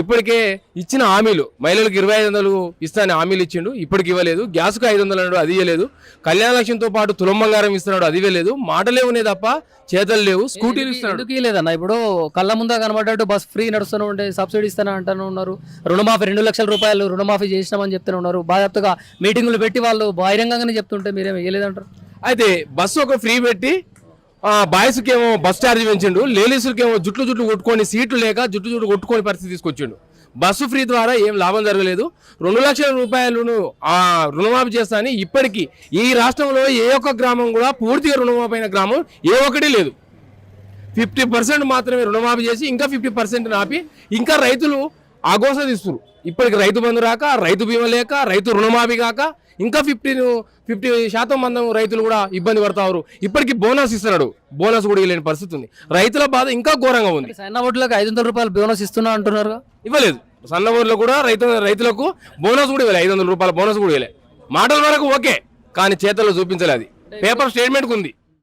ఇప్పటికే ఇచ్చిన హామీలు మహిళలకు ఇరవై ఐదు వందలు ఇస్తానని హామీలు ఇచ్చిండు ఇప్పటికి ఇవ్వలేదు. గ్యాస్కు ఐదు వందలు అన్నాడు అది ఇవ్వలేదు. కళ్యాణ లక్ష్యంతో పాటు తులం బంగారం ఇస్తున్నాడు అది ఇవ్వలేదు. మాటలే ఉన్నాయి తప్ప చేతలు లేవు స్కూటీలు ఇస్తున్నాడు. ఎందుకు లేదన్న ఇప్పుడు కళ్ళ ముందా కనబడ్డట్టు బస్ ఫ్రీ నడుస్తూనే ఉంటే సబ్సిడీ ఇస్తానే అంటానే ఉన్నారు. రుణమాఫీ రెండు లక్షల రూపాయలు రుణమాఫీ చేసినామని చెప్తూనే ఉన్నారు. బాధ్యతగా మీటింగులు పెట్టి వాళ్ళు బహిరంగంగానే చెప్తుంటే మీరేం వేయలేదంటారు అయితే బస్సు ఒక ఫ్రీ పెట్టి బాయ్స్కి ఏమో బస్ ఛార్జ్ పెంచిండు లేడీస్కి ఏమో జుట్లు జుట్లు కొట్టుకొని సీట్లు లేక జుట్టు జుట్టు కొట్టుకొని పరిస్థితి తీసుకొచ్చిండు. బస్సు ఫ్రీ ద్వారా ఏం లాభం జరగలేదు. రెండు లక్షల రూపాయలను ఆ రుణమాఫీ చేస్తా అని ఇప్పటికీ ఈ రాష్ట్రంలో ఏ ఒక్క గ్రామం కూడా పూర్తిగా రుణమాఫీ అయిన గ్రామం ఏ ఒక్కటి లేదు. ఫిఫ్టీ పర్సెంట్ మాత్రమే రుణమాఫీ చేసి ఇంకా ఫిఫ్టీ పర్సెంట్ ఆపి ఇంకా రైతులు ఆగోస తీస్తున్నారు. ఇప్పటికి రైతు బంధు రాక రైతు బీమా లేక రైతు రుణమాఫీ కాక ఇంకా ఫిఫ్టీ ఫిఫ్టీ శాతం మంది రైతులు కూడా ఇబ్బంది పడతారు ఇప్పటికి బోనస్ ఇస్తున్నాడు. బోనస్ కూడా ఇవ్వలేని పరిస్థితి ఉంది. రైతుల బాధ ఇంకా ఘోరంగా ఉంది. సన్న ఓట్లకు ఐదు వందల రూపాయలు బోనస్ ఇస్తున్నా అంటున్నారు. ఇవ్వలేదు. సన్న ఊర్లో కూడా రైతు రైతులకు బోనస్ కూడా ఇవ్వలేదు ఐదు వందల రూపాయల బోనస్ కూడా ఇవ్వలేదు మాటల వరకు ఓకే కానీ చేతల్లో చూపించలేదు. పేపర్ స్టేట్మెంట్ ఉంది.